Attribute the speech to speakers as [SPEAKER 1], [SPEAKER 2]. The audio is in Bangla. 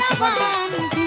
[SPEAKER 1] পাশে